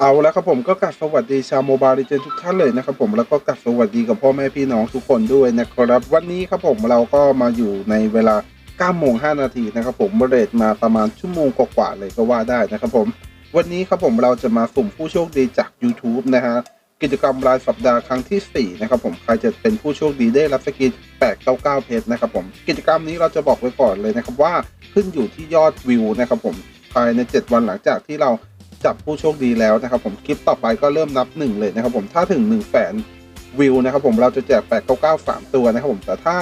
เอาแล้วครับผมก็กลับสวัสดีชาวโมบายดิเจนทุกท่านเลยนะครับผมแล้วก็กลับสวัสดีกับพ่อแม่พี่น้องทุกคนด้วยนะครับ วันนี้ครับผมเราก็มาอยู่ในเวลา9โมง5นาทีนะครับผมเรทมาประมาณชั่วโมงกว่าๆเลยก็ว่าได้นะครับผม วันนี้ครับผมเราจะมาสุ่มผู้โชคดีจาก YouTube นะฮะกิจกรรมรายสัปดาห์ครั้งที่ 4 นะครับผมใครจะเป็นผู้โชคดีได้รับสกิน899เพชรนะครับผมกิจกรรมนี้เราจะบอกไว้ก่อนเลยนะครับว่าขึ้นอยู่ที่ยอดวิวนะครับผมภายใน 7 วันหลังจากที่เรา จับผู้โชคดีแล้วนะครับผมคลิปต่อไปก็เริ่มนับหนึ่งเลยนะครับผมถ้าถึง1นึ่งแสนวิวนะครับผมเราจะแจก 8 9 9 3 ตัวนะครับผมแต่ถ้า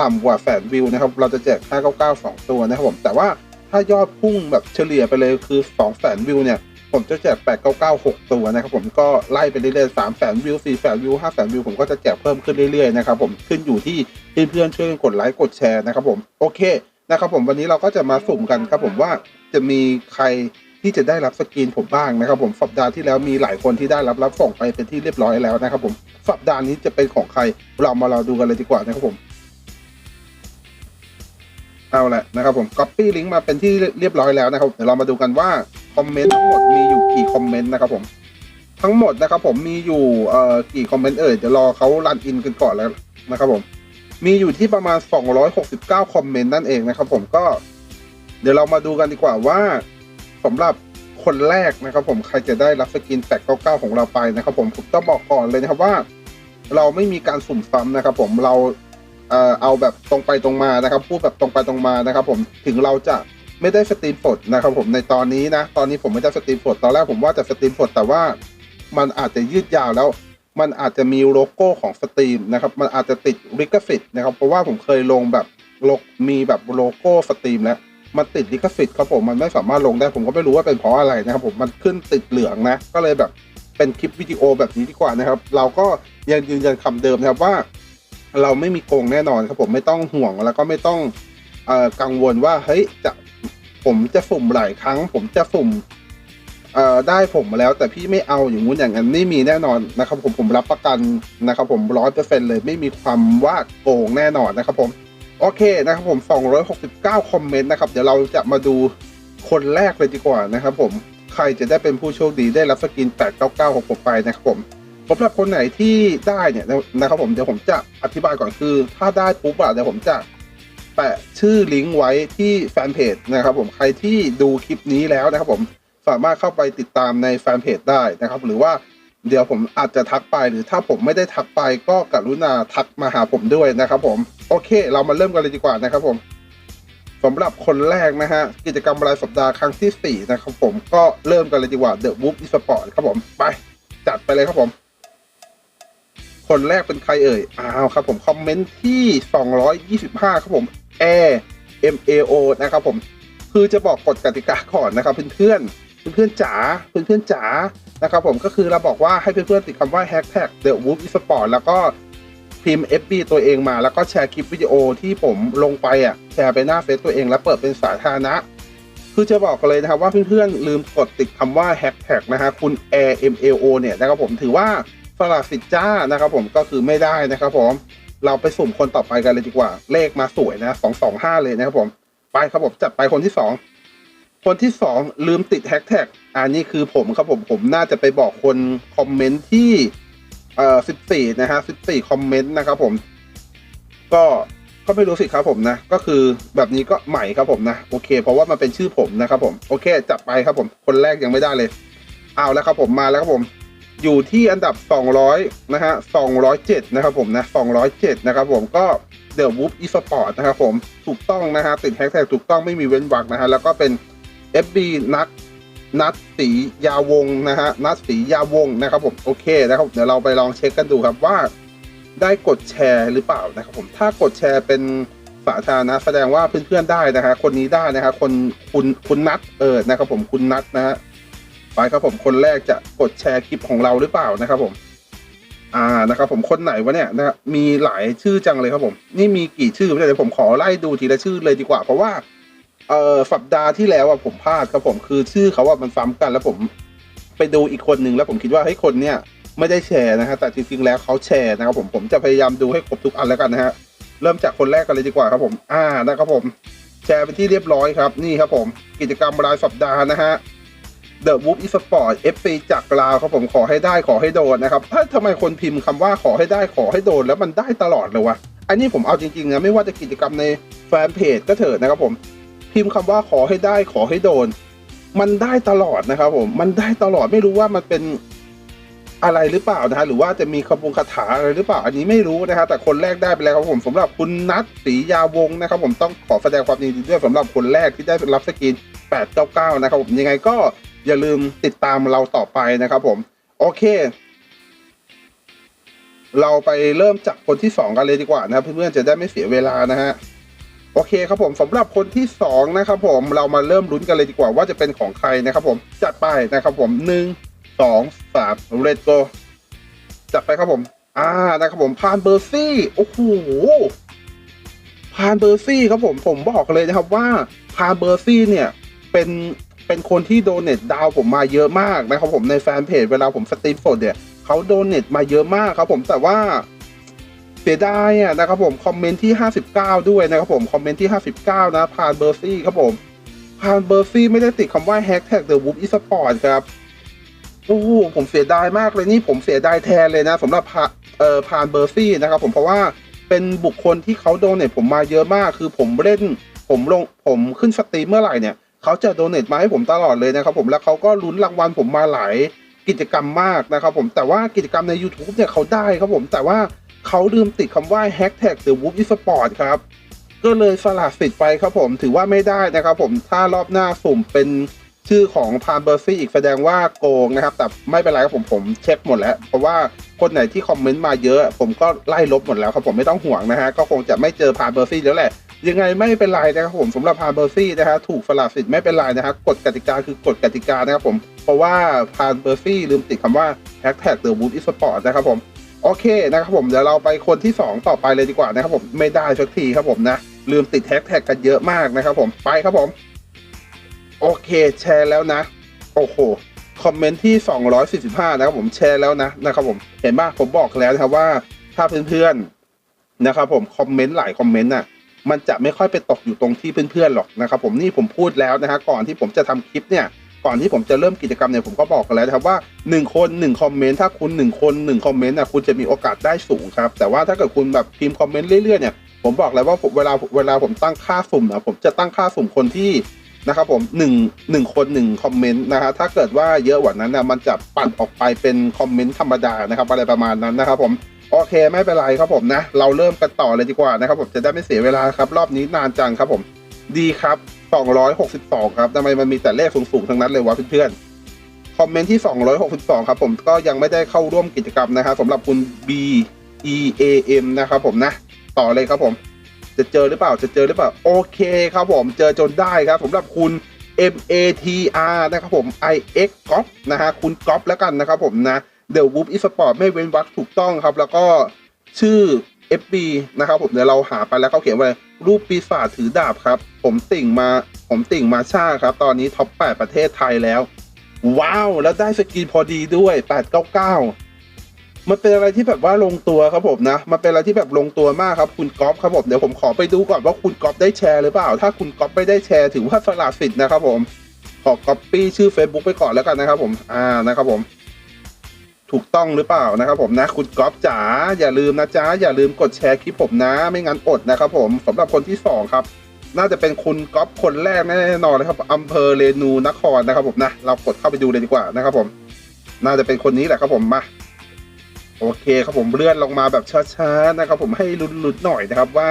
ต่ำกว่าแสนวิวนะครับเราจะแจก 5 9 9 2 ตัวนะครับผมแต่ว่าถ้ายอดพุ่งแบบเฉลี่ยไปเลยคือ2แสนวิวเนี่ยผมจะแจก 8 9 9 6 ตัวนะครับผมก็ไล่ไปเรื่อยๆ3แสนวิว4แสนวิว5แสนวิวผมก็จะแจกเพิ่มขึ้นเรื่อยๆนะครับผมขึ้นอยู่ที่เพื่อนๆช่วยกันกดไลค์กดแชร์นะครับผมโอเคนะครับผมวันนี้เราก็จะมาสุ่มกันครับผมว่าจะมีใคร ที่จะได้รับสกรีนผมบ้างนะครับผมสัปดาห์ที่แล้วมีหลายคนที่ได้รับรับส่งไปเป็นที่เรียบร้อยแล้วนะครับผมสัปดาห์นี้จะเป็นของใครเรามาเราดูกันเลยดีกว่านะครับผมเอาละนะครับผม copy ลิงก์มาเป็นที่เรียบร้อยแล้วนะครับเดี๋ยวเรามาดูกันว่าคอมเมนต์ทั้งหมดมีอยู่กี่คอมเมนต์นะครับผมทั้งหมดนะครับผมมีอยู่เอ่อกี่คอมเมนต์เอ่ยเดี๋ยวรอเขารันอินกันก่อนแล้วนะครับผม มีอยู่ที่ประมาณ 269 คอมเมนต์นั่นเองนะครับผมก็ เดี๋ยวเรามาดูกันดีกว่าว่า สำหรับคนแรกนะครับผมใครจะได้รับสกินแตก99ของเราไปนะครับผมผมต้องบอกก่อนเลยนะครับว่า เราไม่มีการสุ่มซ้ำนะครับ ผมเราเอ่อเอาแบบตรงไปตรงมานะครับพูดแบบตรงไปตรงมานะครับ ผมถึงเราจะไม่ได้สตรีมสดนะครับ ผมในตอนนี้นะ ตอนนี้ผมไม่ได้สตรีมสดตอนแรกผมว่าจะสตรีมสดแต่ว่ามันอาจจะยืดยาวแล้ว มันอาจจะมีโลโก้ของสตรีมนะครับ มันอาจจะติดลิขสิทธิ์นะครับ เพราะว่าผมเคยลงแบบลงมีแบบโลโก้สตรีมแล้ว มันติดลิขสิทธิ์ครับผมมันไม่สามารถลงได้ผมก็ไม่รู้ว่าเป็นเพราะอะไรนะครับผมมันขึ้นติดเหลืองนะ ก็เลยแบบเป็นคลิปวิดีโอแบบนี้ดีกว่านะครับ เราก็ยังยืนยันคำเดิมนะครับว่า เราไม่มีโกงแน่นอนครับผมไม่ต้องห่วงแล้วก็ไม่ต้องอกังวลว่าเฮ้ยจะผมจะสุ่มหลายครั้ง ผมจะสุ่มได้ผมมาแล้ว แต่พี่ไม่เอาอย่างงู้นอย่างนั้นไม่มีแน่นอนนะครับ ผมผมรับประกันนะครับ ผมร้อยเปอร์เซ็นต์เลยไม่มีความว่าโกงแน่นอนนะครับผม โอเคนะครับผม 269 คอมเมนต์นะครับ เดี๋ยวเราจะมาดูคนแรกเลยดีกว่านะครับผม ใครจะได้เป็นผู้โชคดีได้รับสกิน 899 ของผมไปนะครับผมสำหรับคนไหนที่ได้เนี่ยนะครับผมเดี๋ยวผมจะอธิบายก่อนคือ ถ้าได้ปุ๊บอะเดี๋ยวผมจะแปะชื่อลิงก์ไว้ที่แฟนเพจนะครับผมใครที่ดูคลิปนี้แล้วนะครับผมสามารถเข้าไปติดตามในแฟนเพจได้นะครับ หรือว่า เดี๋ยวผมอาจจะทักไปหรือถ้าผมไม่ได้ทักไปก็กรุณาทักมาหาผมด้วยนะครับผมโอเค เรามาเริ่มกันเลยดีกว่านะครับผมสำหรับคนแรกนะฮะ กิจกรรมรายสัปดาห์ครั้งที่ 4 นะครับผมก็เริ่มกันเลยดีกว่า The Book Esport ครับผม ไป จัดไปเลยครับผม คนแรกเป็นใครเอ่ย อ้าวครับผม คอมเมนต์ที่ 225 ครับผม Air M A O นะครับผม คือจะบอกกฎกติกาก่อนนะครับเพื่อนๆเพื่อนๆจ๋าเพื่อนๆจ๋า นะครับผมก็คือเราบอกว่าให้เพื่อนๆติดคำว่า hashtag the wolf esport แล้วก็พิมพ์ FB ตัวเองมา แล้วก็แชร์คลิปวิดีโอที่ผมลงไปอะแชร์ไปหน้าเฟซตัวเองแล้วเปิดเป็นสาธารณะ คือจะบอกกันเลยนะครับว่าเพื่อนๆลืมกดติดคำว่า hashtag นะฮะคุณ air mlo เนี่ยนะครับผมถือว่าสละสิทธิ์จ้านะครับผมก็คือไม่ได้นะครับผมเราไปสุ่มคนต่อไปกันเลยดีกว่า เลขมาสวยนะ225เลยนะครับผม ไปครับผมจัดไปคนที่สอง คนที่สองลืมติดแฮชแท็กอันนี้คือผมครับผมผมน่าจะไปบอกคนคอมเมนต์ที่เอ่อสิบสี่นะฮะสิบสี่คอมเมนต์นะครับผม ก็ก็ไม่รู้สิครับผมนะ ก็คือแบบนี้ก็ใหม่ครับผมนะ โอเค เพราะว่ามันเป็นชื่อผมนะครับผมโอเค จับไปครับผม คนแรกยังไม่ได้เลย เอาแล้วครับผมมาแล้วครับผม อยู่ที่อันดับ 200 นะฮะ 207 นะครับผมนะ 207 นะครับผมก็ The Whoop Esport นะครับผมถูกต้องนะฮะติดแฮชแท็กถูกต้องไม่มีเว้นวรรคนะฮะแล้วก็เป็น FB นักนัดสียาวงนะฮะนัดสียาวงนะครับผมโอเคนะครับเดี๋ยวเราไปลองเช็คกันดูครับว่า ได้กดแชร์หรือเปล่านะครับผมถ้ากดแชร์เป็นสาธารณะแสดงว่าเพื่อนๆได้นะฮะคนนี้ได้นะฮะคนคุณคุณนัดเออนะครับผมคุณนัดนะฮะไปครับผมคนแรกจะกดแชร์คลิปของเราหรือเปล่านะครับผม อ่านะครับผมคนไหนวะเนี่ยนะครับมีหลายชื่อจังเลยครับผม นี่มีกี่ชื่อไม่ได้เดี๋ยวผมขอไล่ดูทีละชื่อเลยดีกว่า เพราะว่า เอ่อสัปดาห์ที่แล้วอะผมพลาดครับผมคือชื่อเขาว่ามันซ้ำกันแล้วผมไปดูอีกคนหนึ่งแล้วผมคิดว่าเฮ้ยคนเนี่ยไม่ได้แชร์นะฮะแต่จริงๆแล้วเขาแชร์นะครับผมผมจะพยายามดูให้ครบทุกอันแล้วกันนะฮะเริ่มจากคนแรกกันเลยดีกว่าครับผม อ่านะครับผม แชร์เป็นที่เรียบร้อยครับ นี่ครับผม กิจกรรมรายสัปดาห์นะฮะ The Wolf Esport FC จากลาวครับผมขอให้ได้ขอให้โดนนะครับถ้าทำไมคนพิมพ์คำว่าขอให้ได้ขอให้โดนแล้วมันได้ตลอดเลยวะ อันนี้ผมเอาจริงๆนะไม่ว่าจะกิจกรรมในแฟนเพจก็เถอะนะครับผม พิมพ์คำว่าขอให้ได้ขอให้โดน มันได้ตลอดนะครับผมมันได้ตลอดไม่รู้ว่ามันเป็นอะไรหรือเปล่านะฮะหรือว่าจะมีขบวนคาถาอะไรหรือเปล่า อันนี้ไม่รู้นะฮะแต่คนแรกได้ไปแล้วครับผมสำหรับคุณนัทศรียาวงนะครับ ผมต้องขอแสดงความยินดีด้วยสำหรับคนแรกที่ได้รับสกิน 899 นะครับผมยังไงก็อย่าลืมติดตามเราต่อไปนะครับผมโอเค เราไปเริ่มจากคนที่สองกันเลยดีกว่านะครับเพื่อนๆจะได้ไม่เสียเวลานะฮะ โอเคครับผมสำหรับคนที่สองนะครับผมเรามาเริ่มลุ้นกันเลยดีกว่าว่าจะเป็นของใครนะครับผมจัดไปนะครับผมหนึ่งสองสามเรดโกจัดไปครับผม อ่านะครับผมพานเบอร์ซี่โอ้โหพานเบอร์ซี่ครับผมผมบอกเลยนะครับว่าพานเบอร์ซี่เนี่ยเป็นเป็นคนที่โดเนทดาวผมมาเยอะมากนะครับผมในแฟนเพจเวลาผมสตรีมสดเนี่ยเขาโดเนทมาเยอะมากครับผมแต่ว่า เสียดายอะนะครับผมคอมเมนต์ที่ 59 ด้วยนะครับผมคอมเมนต์ที่ 59 นะพานเบอร์ซี่ครับผมพานเบอร์ซี่ไม่ได้ติดคำว่าแฮชแท็กเดอะวูฟอีสปอร์ตครับโอ้โหผมเสียดายมากเลยนี่ผมเสียดายแทนเลยนะสำหรับพาเอ่อพานเบอร์ซี่นะครับผมเพราะว่าเป็นบุคคลที่เขาโดเนทผมมาเยอะมาก คือผมเล่นผมลงผมขึ้นสตรีมเมื่อไหร่เนี่ยเขาจะโดเนทมาให้ผมตลอดเลยนะครับผมแล้วเขาก็ลุ้นรางวัลผมมาหลายกิจกรรมมากนะครับผมแต่ว่ากิจกรรมใน YouTube เนี่ยเขาได้ครับผมแต่ว่า เขาลืมติดคำว่า hashtag the wolf esport ครับ ก็เลยสละสิทธิ์ไปครับผมถือว่าไม่ได้นะครับผมถ้ารอบหน้าสุ่มเป็นชื่อของพานเบอร์ซี่อีกแสดงว่าโกงนะครับ แต่ไม่เป็นไรครับผมผมเช็คหมดแล้ว เพราะว่าคนไหนที่คอมเมนต์มาเยอะ ผมก็ไล่ลบหมดแล้วครับผมไม่ต้องห่วงนะฮะก็คงจะไม่เจอพานเบอร์ซี่แล้วแหละ ยังไงไม่เป็นไรนะครับผมสำหรับพานเบอร์ซี่นะฮะถูกสละสิทธิ์ไม่เป็นไรนะฮะกฎกติกาคือกฎกติกานะครับผมเพราะว่าพานเบอร์ซี่ลืมติดคำว่า hashtag the wolf esport นะครับผม โอเคนะครับผมเดี๋ยวเราไปคนที่ 2 ต่อไปเลยดีกว่านะครับผมไม่ได้สักทีครับผมนะ ลืมติดแฮชแท็กกันเยอะมากนะครับผมไปครับผม โอเคแชร์แล้วนะ โอ้โหคอมเมนต์ที่ 245 นะครับผมแชร์แล้วนะนะครับผมเห็นป่ะผมบอกแล้วนะครับว่าถ้าเพื่อนๆนะครับผมคอมเมนต์หลายคอมเมนต์น่ะมันจะไม่ค่อยไปตกอยู่ตรงที่เพื่อนๆหรอกนะครับผมนี่ผมพูดแล้วนะฮะก่อนที่ผมจะทำคลิปเนี่ย ก่อนที่ผมจะเริ่มกิจกรรมเนี่ยผมก็บอกกันแล้วนะครับว่า 1 คน 1 คอมเมนต์ถ้าคุณ 1 คน 1 คอมเมนต์นะคุณจะมีโอกาสได้สูงครับ แต่ว่าถ้าเกิดคุณแบบพิมพ์คอมเมนต์เรื่อยๆเนี่ยผมบอกแล้วว่าผมเวลาเวลาผมตั้งค่าสุ่มนะผมจะตั้งค่าสุ่มคนที่นะครับผมหนึ่งหนึ่งคนหนึ่งคอมเมนต์นะฮะถ้าเกิดว่าเยอะกว่านั้นนะมันจะปั่นออกไปเป็นคอมเมนต์ธรรมดานะครับอะไรประมาณนั้นนะครับผมโอเคไม่เป็นไรครับผมนะ เราเริ่มกันต่อเลยดีกว่านะครับผมจะได้ไม่เสียเวลาครับ รอบนี้นานจังครับผม ดีครับ 262ครับทำไมมันมีแต่เลขสูงๆทั้งนั้นเลยวะเพื่อนๆคอมเมนต์ที่ 262 ครับ ผมก็ยังไม่ได้เข้าร่วมกิจกรรมนะครับสำหรับคุณ B E A M นะครับผมนะ ต่อเลยครับผม จะเจอหรือเปล่าจะเจอหรือเปล่า โอเคครับผมเจอจนได้ครับสำหรับคุณ M A T R นะครับผม I X ก๊อฟนะฮะคุณก๊อฟแล้วกันนะครับผมนะ The Wolf Esport ไม่เว้นวรรคถูกต้องครับ แล้วก็ชื่อ FB นะครับผมเดี๋ยวเราหาไปแล้วเขาเขียนว่ารูปปีศาจถือดาบครับ ผมติ่งมาผมติ่งมาชาครับ ตอนนี้ท็อป 8 ประเทศไทยแล้ว ว้าว แล้วได้สกินพอดีด้วย 899 มันเป็นอะไรที่แบบว่าลงตัวครับผมนะ มันเป็นอะไรที่แบบลงตัวมากครับคุณก๊อฟครับผมเดี๋ยวผมขอไปดูก่อนว่าคุณก๊อฟได้แชร์หรือเปล่า ถ้าคุณก๊อฟไม่ได้แชร์ถือว่าสละสิทธิ์นะครับผมขอก๊อปปี้ชื่อ Facebook ไปก่อนแล้วกันนะครับผมอ่านะครับผม ถูกต้องหรือเปล่านะครับผมนะคุณก๊อฟจ๋าอย่าลืมนะจ๊ะอย่าลืมกดแชร์คลิปผมนะ ไม่งั้นอดนะครับผมสำหรับคนที่สองครับ น่าจะเป็นคุณก๊อฟคนแรกแน่นอนเลยครับอำเภอเรนูนครนะครับผมนะเรากดเข้าไปดูเลยดีกว่านะครับผม น่าจะเป็นคนนี้แหละครับผมมาโอเคครับผมเลื่อนลงมาแบบช้าๆนะครับผมให้ลุ้นๆหน่อยนะครับว่า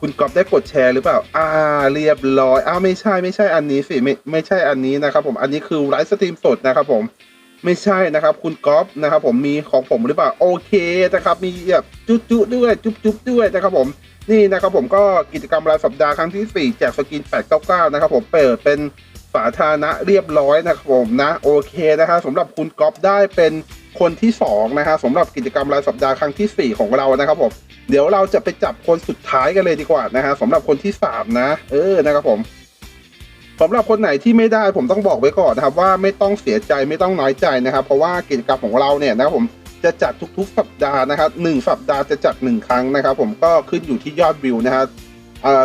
คุณก๊อฟได้กดแชร์หรือเปล่า อ่า เรียบร้อยอ้าวไม่ใช่ไม่ใช่อันนี้สิไม่ไม่ใช่อันนี้นะครับผมอันนี้คือไลฟ์สตรีมสดนะครับผม ไม่ใช่นะครับ คุณก๊อฟนะครับผมมีของผมหรือเปล่าโอเคนะครับมีแบบจุ๊จุ๊ด้วยจุ๊บจุ๊ด้วยนะครับผมนี่นะครับผมก็กิจกรรมรายสัปดาห์ครั้งที่ 4 แจกสกิน 899 นะครับผมเปิดเป็นสาธารณะเรียบร้อยนะครับผมนะโอเคนะครับสำหรับคุณก๊อฟได้เป็นคนที่2นะฮะสำหรับกิจกรรมรายสัปดาห์ครั้งที่ 4 ของเรานะครับผมเดี๋ยวเราจะไปจับคนสุดท้ายกันเลยดีกว่านะฮะสำหรับคนที่ 3 นะ เออนะครับผม สำหรับคนไหนที่ไม่ได้ผมต้องบอกไว้ก่อนนะครับว่าไม่ต้องเสียใจไม่ต้องน้อยใจนะครับ เพราะว่ากิจกรรมของเราเนี่ยนะครับผมจะจัดทุกๆ สัปดาห์นะครับหนึ่งสัปดาห์จะจัดหนึ่งครั้งนะครับ ผมก็ขึ้นอยู่ที่ยอดวิวนะครับ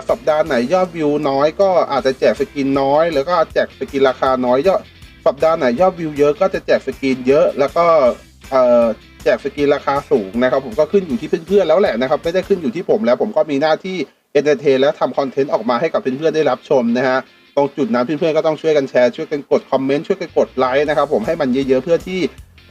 สัปดาห์ไหนยอดวิวน้อยก็อาจจะแจกสกินน้อย แล้วก็แจกสกินราคาน้อยยอดสัปดาห์ไหนยอดวิวเยอะก็จะแจกสกรีนเยอะ แล้วก็แจกสกรีนราคาสูงนะครับ ผมก็ขึ้นอยู่ที่เพื่อนๆแล้วแหละนะครับ ไม่ได้ขึ้นอยู่ที่ผมแล้วผมก็มีหน้าที่เอนเตอร์เทนและทำคอนเทนต์ออกมาให้กับเพื่อนๆได้รับชมนะฮะ ตรงจุดนั้นเพื่อนๆก็ต้องช่วยกันแชร์ช่วยกันกดคอมเมนต์ช่วยกันกดไลค์นะครับผมให้มันเยอะๆเพื่อที่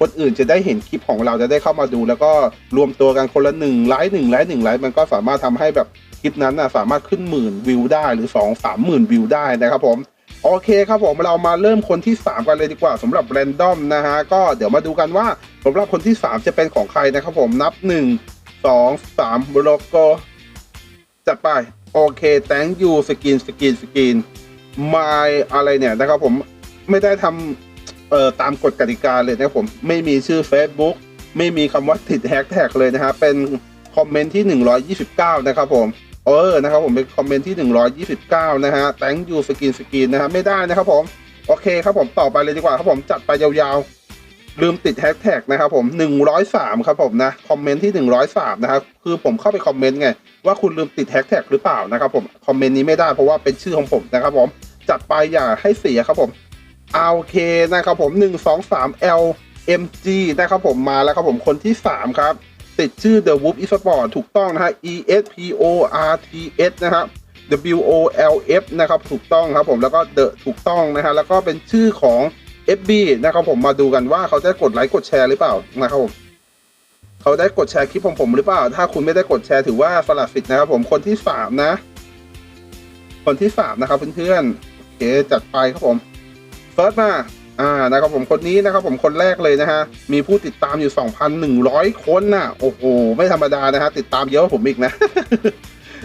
คนอื่นจะได้เห็นคลิปของเราจะได้เข้ามาดู แล้วก็รวมตัวกันคนละหนึ่งไลค์หนึ่งไลค์หนึ่งไลค์มันก็สามารถทำให้แบบคลิปนั้นนะสามารถขึ้นหมื่นวิวได้หรือสองสามหมื่นวิวได้นะครับผมโอเคครับผมเรามาเริ่มคนที่ 3 กันเลยดีกว่าสำหรับแรนดอมนะฮะก็เดี๋ยวมาดูกันว่าสำหรับคนที่ 3 จะเป็นของใครนะครับผมนับ 1 2 3โลโก้จัดไปโอเค thank you สกินสกินสกิน my อะไรเนี่ยนะครับผมไม่ได้ทำเอ่อตามกฎกติกาเลยนะครับผมไม่มีชื่อ Facebook ไม่มีคำว่าติดแฮชแท็กเลยนะฮะเป็นคอมเมนต์ที่ 129 นะครับผมเออนะครับผมเป็นคอมเมนต์ที่ 129 นะฮะแตงยูสกินสกินนะฮะไม่ได้นะครับผม โอเคครับผมต่อไปเลยดีกว่าครับผมจัดไปยาวๆ ลืมติดแฮชแท็กนะครับผม103ครับผมนะคอมเมนต์ที่103นะครับคือผมเข้าไปคอมเมนต์ไงว่าคุณลืมติดแฮชแท็กหรือเปล่านะครับผมคอมเมนต์นี้ไม่ได้เพราะว่าเป็นชื่อของผมนะครับผมจัดไปอย่าให้เสียครับผม LK นะครับผม123 LMG นะครับผมมาแล้วครับผมคนที่3ครับติดชื่อ The Wolf Esport ถูกต้องนะฮะ E S P O R T S นะครับ W O L F นะครับถูกต้องครับผมแล้วก็ The ถูกต้องนะฮะแล้วก็เป็นชื่อของ FB นะครับผมมาดูกันว่าเขาจะกดไลค์กดแชร์หรือเปล่านะครับผมเขาได้กดแชร์คลิปของผมหรือเปล่า ถ้าคุณไม่ได้กดแชร์ถือว่าสละสิทธิ์นะครับผมคนที่สามนะ คนที่สามนะครับเพื่อนๆโอเคจัดไปครับผมเฟิร์สมาอ่านะครับผมคนนี้นะครับผมคนแรกเลยนะฮะมีผู้ติดตามอยู่ 2,100 คนน่ะโอ้โหไม่ธรรมดานะฮะติดตามเยอะกว่าผมอีกนะ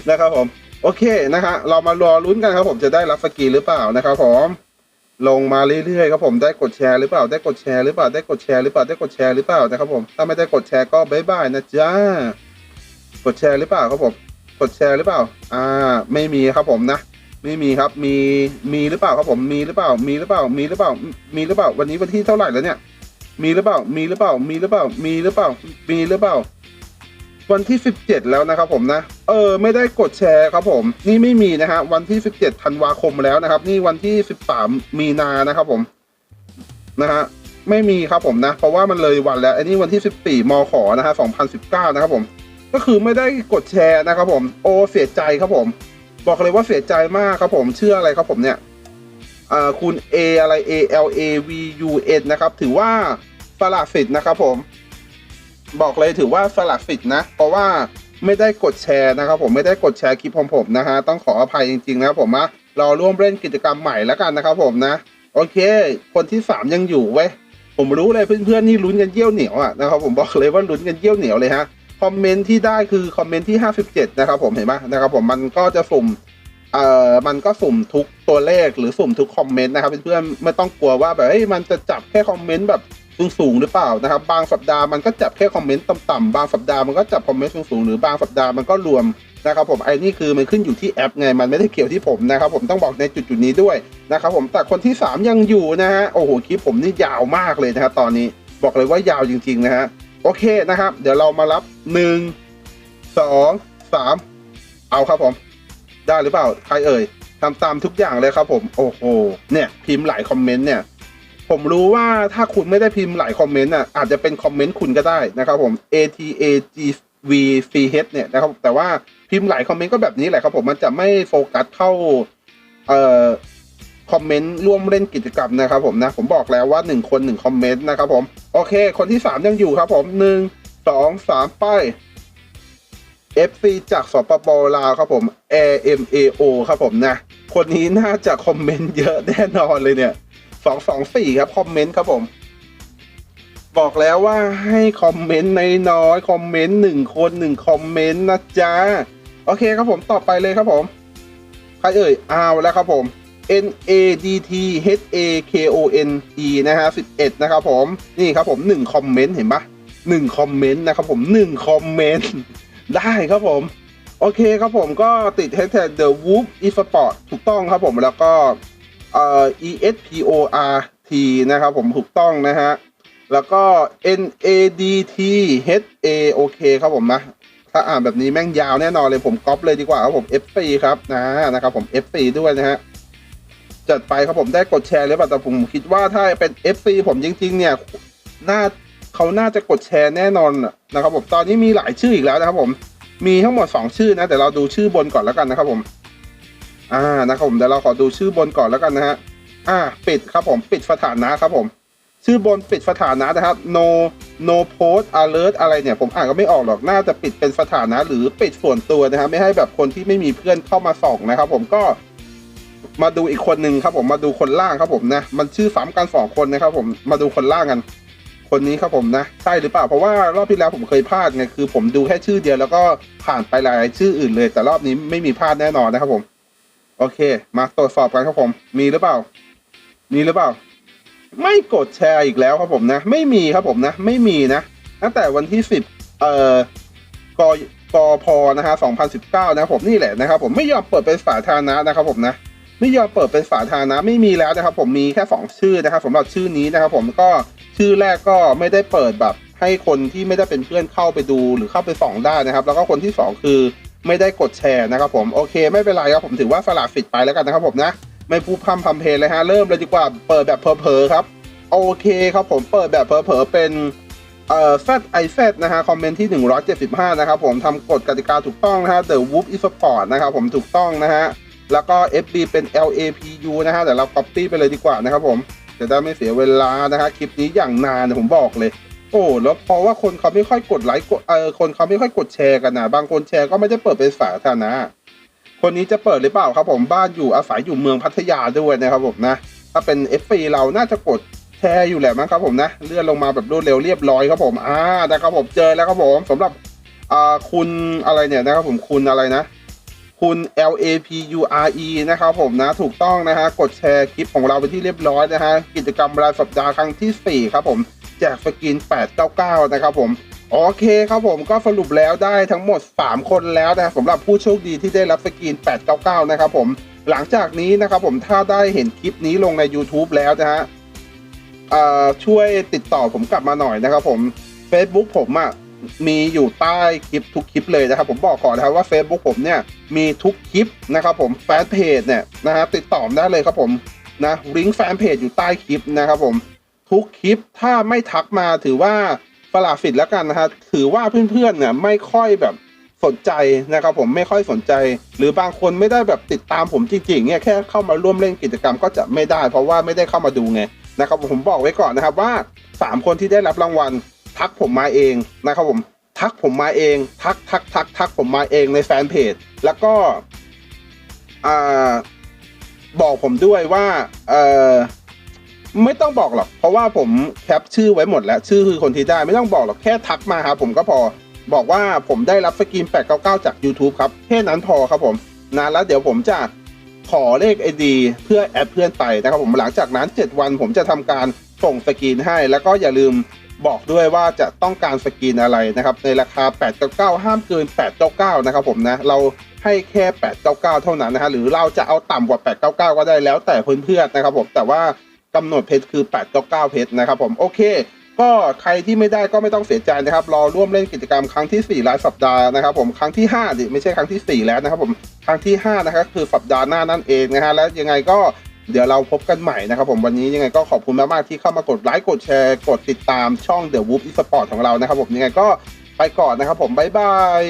นะครับผมโอเคนะฮะเรามารอลุ้นกันครับผมจะได้รับสกีหรือเปล่านะครับผม ลงมาเรื่อยๆครับผมได้กดแชร์หรือเปล่าได้กดแชร์หรือเปล่าได้กดแชร์หรือเปล่าได้กดแชร์หรือเปล่านะครับผมถ้าไม่ได้กดแชร์ก็บายบายนะจ๊ะกดแชร์หรือเปล่าครับผมกดแชร์หรือเปล่า อ่า ไม่มีครับผมนะ ไม่มีครับ มี มีหรือเปล่าครับผม มีหรือเปล่า มีหรือเปล่า มีหรือเปล่า มีหรือเปล่า วันนี้วันที่เท่าไหร่แล้วเนี่ย มีหรือเปล่า มีหรือเปล่า มีหรือเปล่า มีหรือเปล่า มีหรือเปล่า วันที่สิบเจ็ดแล้วนะครับผมนะ เออ ไม่ได้กดแชร์ครับผม นี่ไม่มีนะฮะ วันที่สิบเจ็ดธันวาคมแล้วนะครับ นี่วันที่สิบสามมีนานะครับผม นะฮะ ไม่มีครับผมนะ เพราะว่ามันเลยวันแล้ว อันนี้วันที่สิบสี่มข นะฮะสองพันสิบเก้านะครับผม ก็คือไม่ได้กดแชร์นะครับผม โอ้เสียใจครับผม บอกเลยว่าเสียใจมากครับผม เชื่ออะไรครับผมเนี่ยอ่าคุณ A อะไร A L A V U N นะครับ ถือว่าสละสิทธิ์นะครับผม บอกเลยถือว่าสละสิทธิ์นะ เพราะว่าไม่ได้กดแชร์นะครับผมไม่ได้กดแชร์คลิปของผมนะฮะต้องขออภัยจริงๆนะครับผมนะเราร่วมเล่นกิจกรรมใหม่แล้วกันนะครับผมนะ โอเค คนที่สามยังอยู่เว้ยผมรู้เลยเพื่อนๆนี่ลุ้นกันเยี่ยวเหนียวอะนะครับผมบอกเลยว่าลุ้นกันเยี่ยวเหนียวเลยฮะคอมเมนต์ที่ได้คือคอมเมนต์ที่ 57 นะครับผมเห็นไหมนะครับผมมันก็จะสุ่มเอ่อมันก็สุ่มทุกตัวเลขหรือสุ่มทุกคอมเมนต์นะครับเพื่อนๆไม่ต้องกลัวว่าแบบเฮ้ยมันจะจับแค่คอมเมนต์แบบ สูงๆหรือเปล่านะครับ บางสัปดาห์มันก็จับแค่คอมเมนต์ต่ำๆบางสัปดาห์มันก็จับคอมเมนต์สูงๆหรือบางสัปดาห์มันก็รวมนะครับผมไอ้นี่คือมันขึ้นอยู่ที่แอปไงมันไม่ได้เกี่ยวที่ผมนะครับผมต้องบอกในจุดๆนี้ด้วยนะครับผมแต่คนที่ 3 ยังอยู่นะฮะโอ้โหคลิปผมนี่ยาวมากเลยนะครับตอนนี้บอกเลยว่ายาวจริงๆนะฮะโอเคนะครับ เดี๋ยวเรามารับหนึ่งสองสามเอาครับผม ได้หรือเปล่าใครเอ่ยทำตามทุกอย่างเลยครับผม โอ้โหเนี่ยพิมพ์หลายคอมเมนต์เนี่ย ผมรู้ว่าถ้าคุณไม่ได้พิมพ์หลายคอมเมนต์อะอาจจะเป็นคอมเมนต์คุณก็ได้นะครับผม A T A G V C H เนี่ยนะครับ แต่ว่าพิมพ์หลายคอมเมนต์ก็แบบนี้แหละครับผมมันจะไม่โฟกัสเข้าเอ่อคอมเมนต์ร่วมเล่นกิจกรรมนะครับผมนะผมบอกแล้วว่าหนึ่งคนหนึ่งคอมเมนต์นะครับผมโอเค คนที่สามยังอยู่ครับผมหนึ่งสองสามป้าย FC จากสปปลาวครับผม AMAO ครับผมนะ คนนี้น่าจะคอมเมนต์เยอะแน่นอนเลยเนี่ย สองสองสี่ครับ คอมเมนต์ครับผม บอกแล้วว่าให้คอมเมนต์น้อยๆคอมเมนต์หนึ่งคนหนึ่งคอมเมนต์นะจ๊ะ โอเคครับผมต่อไปเลยครับผม ใครเอ่ยอาวแล้วครับผม N A D T H A K O N E นะฮะ11นะครับผม นี่ครับผมหนึ่งคอมเมนต์เห็นปะหนึ่งคอมเมนต์นะครับผมหนึ่งคอมเมนต์ได้ครับผม โอเคครับผมก็ติด hashtag The Wolf Esport ถูกต้องครับผมแล้วก็ เอ่อ E S P O R T นะครับผมถูกต้องนะฮะ แล้วก็ N A D T H A โอเครับผมนะ ถ้าอ่านแบบนี้แม่งยาวแน่นอนเลยผมก๊อปเลยดีกว่าครับผม F 4ครับนะนะครับผม F 4ด้วยนะฮะจัดไปครับผมได้กดแชร์หรือเปล่าแต่ผมคิดว่าถ้าเป็น FC ผมจริง ๆ เนี่ยน่าเขาน่าจะกดแชร์แน่นอนนะครับผมตอนนี้มีหลายชื่ออีกแล้วนะครับผมมีทั้งหมด 2 ชื่อนะแต่เราดูชื่อบนก่อนแล้วกันนะครับผม อ่านะครับผมเดี๋ยวเราขอดูชื่อบนก่อนแล้วกันนะฮะอ่าปิดครับผมปิดสถานะครับผมชื่อบนปิดสถานะนะครับ no no post alert อะไรเนี่ย ผมอ่านก็ไม่ออกหรอกน่าจะปิดเป็นสถานะ หรือปิดส่วนตัวนะครับไม่ให้แบบคนที่ไม่มีเพื่อนเข้ามาส่องนะครับ ผมก็ มาดูอีกคนหนึ่งครับ ผมมาดูคนล่างครับผมนะมันชื่อซ้ำกันสองคนนะครับ ผมมาดูคนล่างกัน คนนี้ครับผมนะใช่หรือเปล่าเพราะว่ารอบที่แล้วผมเคยพลาดไงคือ ผมดูแค่ชื่อเดียวแล้วก็ผ่านไปหลายชื่ออื่นเลย แต่รอบนี้ไม่มีพลาดแน่นอนนะครับผม โอเค มาตรวจสอบกันครับผม มีหรือเปล่า มีหรือเปล่า ไม่กดแชร์อีกแล้วครับผมนะ ไม่มีครับผมนะ ไม่มีนะ ตั้งแต่วันที่สิบเอ่อกกพนะฮะ2019 นะครับผมนี่แหละนะครับผมไม่ยอมเปิดเป็นสาธารณะนะครับผมนะ ไม่ยอมเปิดเป็นสาธารณะไม่มีแล้วนะครับผมมีแค่สองชื่อนะครับสำหรับชื่อนี้นะครับผมก็ชื่อแรกก็ไม่ได้เปิดแบบให้คนที่ไม่ได้เป็นเพื่อนเข้าไปดูหรือเข้าไปส่องได้นะครับ แล้วก็คนที่สองคือ ไม่ได้กดแชร์นะครับผมโอเคไม่เป็นไรครับผมถือว่าสละสิทธิ์ไปแล้วกันนะครับผมนะไม่พูดพร่ำพำเพลเลยฮะเริ่มเลยดีกว่าเปิดแบบเพอๆครับโอเคครับผมเปิดแบบเผลอๆเป็นเอ่อ ZIZ นะฮะคอมเมนต์ที่ 175 นะครับผมทำกฎกติกาถูกต้องนะฮะ The Wolf Esport นะครับผมถูกต้องนะฮะแล้วก็ FB เป็น LAPU นะฮะแต่เรา copy ไปเลยดีกว่านะครับผมจะได้ไม่เสียเวลานะฮะคลิปนี้อย่างนานผมบอกเลย โอ้แล้วเพราะว่าคนเขาไม่ค่อยกดไลค์กดเออคนเขาไม่ค่อยกดแชร์กันนะบางคนแชร์ก็ไม่ได้เปิดเป็นสาธารณะคนนี้จะเปิดหรือเปล่าครับผมบ้านอยู่อาศัยอยู่เมืองพัทยาด้วยนะครับผมนะ ถ้าเป็น f อเราน่าจะกดแชร์อยู่แหละมั้งครับผมนะเลื่อนลงมาแบบรวดเร็วเรียบร้อยครับผมอ่านะครับผมเจอแล้วครับผมสำหรับอ่าคุณอะไรเนี่ยนะครับผมคุณอะไรนะ คุณ L A P U R E นะครับผมนะถูกต้องนะฮะกดแชร์คลิปของเราไปที่เรียบร้อยนะฮะกิจกรรมรายสัปดาห์ครั้งทีสี่4 ครับผม แจกสกิน 899 นะครับผมโอเคครับผมก็สรุปแล้วได้ทั้งหมด 3 คนแล้วนะสำหรับผู้โชคดีที่ได้รับสกิน 899 นะครับผมหลังจากนี้นะครับผมถ้าได้เห็นคลิปนี้ลงใน YouTube แล้วนะฮะช่วยติดต่อผมกลับมาหน่อยนะครับผม Facebook ผมอะ่ะมีอยู่ใต้คลิปทุกคลิปเลยนะครับ ผมบอกก่อนนะครับว่า Facebook ผมเนี่ยมีทุกคลิปนะครับผมแฟนเพจเนี่ยนะฮะติดต่อได้เลยครับผมนะลิงก์แฟนเพจอยู่ใต้คลิปนะครับผม ทุกคลิปถ้าไม่ทักมาถือว่าฝลาสิทธิ์แล้วกันนะฮะถือว่าเพื่อนๆเนี่ยไม่ค่อยแบบสนใจนะครับผมไม่ค่อยสนใจ หรือบางคนไม่ได้แบบติดตามผมจริงๆเนี่ยแค่เข้ามาร่วมเล่นกิจกรรมก็จะไม่ได้ เพราะว่าไม่ได้เข้ามาดูไงนะครับผมบอกไว้ก่อนนะครับว่าสามคนที่ได้รับรางวัล ทักผมมาเองนะครับผมทักผมมาเอง ทักทักทักทักผมมาเองในแฟนเพจแล้วก็อ่าบอกผมด้วยว่าเออ ไม่ต้องบอกหรอก เพราะว่าผมแคปชื่อไว้หมดแล้ว ชื่อคือคนที่ได้ไม่ต้องบอกหรอกแค่ทักมาครับผมก็พอ บอกว่าผมได้รับสกิน 899 จาก YouTube ครับ แค่นั้นพอครับผมนะแล้วเดี๋ยวผมจะขอเลข ID เพื่อแอดเพื่อนไปนะครับผมหลังจากนั้น 7 วันผมจะทำการส่งสกินให้ แล้วก็อย่าลืมบอกด้วยว่าจะต้องการสกรีนอะไรนะครับ ในราคา 899 ห้ามเกิน 899 นะครับผมนะ เราให้แค่ 899 เท่านั้นนะฮะหรือเราจะเอาต่ำกว่า 899 ก็ได้แล้วแต่เพื่อนๆนะครับผมแต่ว่า กำหนดเพชรคือ899เพชรนะครับผมโอเคก็ใครที่ไม่ได้ก็ไม่ต้องเสียใจนะครับ รอร่วมเล่นกิจกรรมครั้งที่4รายสัปดาห์นะครับผมครั้งที่5ดิไม่ใช่ครั้งทีสี่4 แล้วนะครับผมครั้งที่5นะครับคือสัปดาห์หน้านั่นเองนะฮะแล้วยังไงก็เดี๋ยวเราพบกันใหม่นะครับผมวันนี้ยังไงก็ขอบคุณมากๆที่เข้ามากดไลค์กดแชร์กดติดตามช่อง The Wolf Esport ของเรานะครับผมยังไงก็ไปก่อนนะครับผมบ๊ายบาย